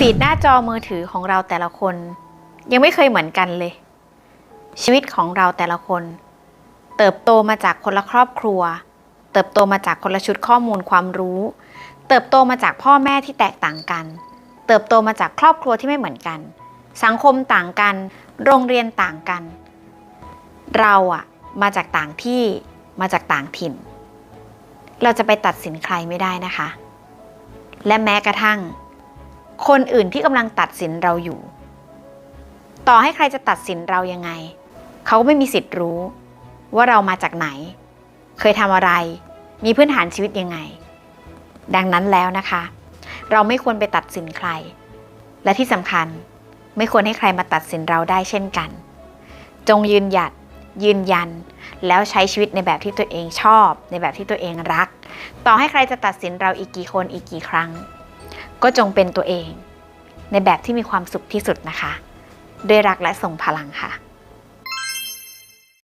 ฟีดหน้าจอมือถือของเราแต่ละคน ยังไม่เคยเหมือนกันเลย ชีวิตของเราแต่ละคน เติบโตมาจากคนละครอบครัว เติบโตมาจากคนละชุดข้อมูลความรู้ เติบโตมาจากพ่อแม่ที่แตกต่างกัน เติบโตมาจากครอบครัวที่ไม่เหมือนกัน สังคมต่างกัน โรงเรียนต่างกัน เราอะมาจากต่างที่มาจากต่างถิ่น เราจะไปตัดสินใครไม่ได้นะคะ และแม้กระทั่ง คนอื่นที่กำลังตัดสินเราอยู่ ต่อให้ใครจะตัดสินเรายังไง เขาก็ไม่มีสิทธิ์รู้ ว่าเรามาจากไหน เคยทำอะไร มีพื้นฐานชีวิตยังไง ดังนั้นแล้วนะคะ เราไม่ควรไปตัดสินใคร และที่สำคัญไม่ควรให้ใครมาตัดสินเราได้เช่นกัน จงยืนหยัด ยืนยัน แล้วใช้ชีวิตในแบบที่ตัวเองชอบ ในแบบที่ตัวเองรัก ต่อให้ใครจะตัดสินเราอีกกี่คนอีกกี่ครั้ง ก็จงเป็นตัวเอง ในแบบที่มีความสุขที่สุดนะคะ ด้วยรักและส่งพลังค่ะ